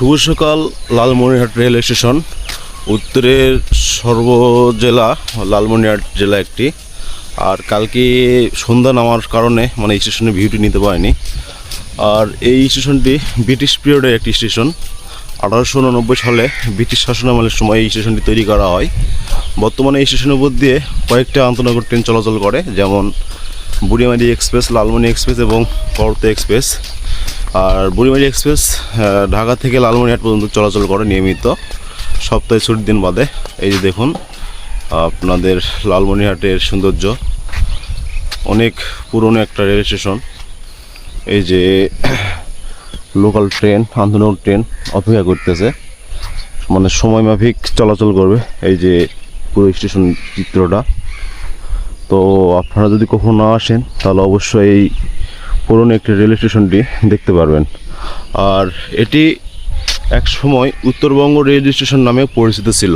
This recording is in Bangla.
শুভ সকাল, লালমনিরহাট রেল স্টেশন, উত্তরের সর্বজেলা, লালমনিরহাট জেলা একটি। আর কালকে সন্ধ্যা নামার কারণে মানে এই স্টেশনে ভিউটি নিতে পারিনি। আর এই স্টেশনটি ব্রিটিশ পিরিয়ডের একটি স্টেশন। আঠারোশো উননব্বই সালে ব্রিটিশ শাসনামলের সময় এই স্টেশনটি তৈরি করা হয়। বর্তমানে এই স্টেশনের উপর দিয়ে কয়েকটা আন্তনগর ট্রেন চলাচল করে, যেমন বুড়িমারি এক্সপ্রেস, লালমনি এক্সপ্রেস এবং করতে এক্সপ্রেস। আর বুড়িমারি এক্সপ্রেস ঢাকা থেকে লালমনিহাট পর্যন্ত চলাচল করে নিয়মিত। সপ্তাহে ছুটির দিন বাদে, এই যে দেখুন, আপনাদের লালমনিহাটের সৌন্দর্য। অনেক পুরনো একটা রেল স্টেশন। এই যে লোকাল ট্রেন আন্তনগর ট্রেন অপেক্ষা করতেছে। মানে সময় মাফিক চলাচল করবে এই যে পুরো স্টেশন চিত্রটা। তো আপনারা যদি কখনো না আসেন, তাহলে অবশ্যই এই পুরনো একটি রেল স্টেশনটি দেখতে পারবেন। আর এটি এক সময় উত্তরবঙ্গ রেল স্টেশন নামে পরিচিত ছিল।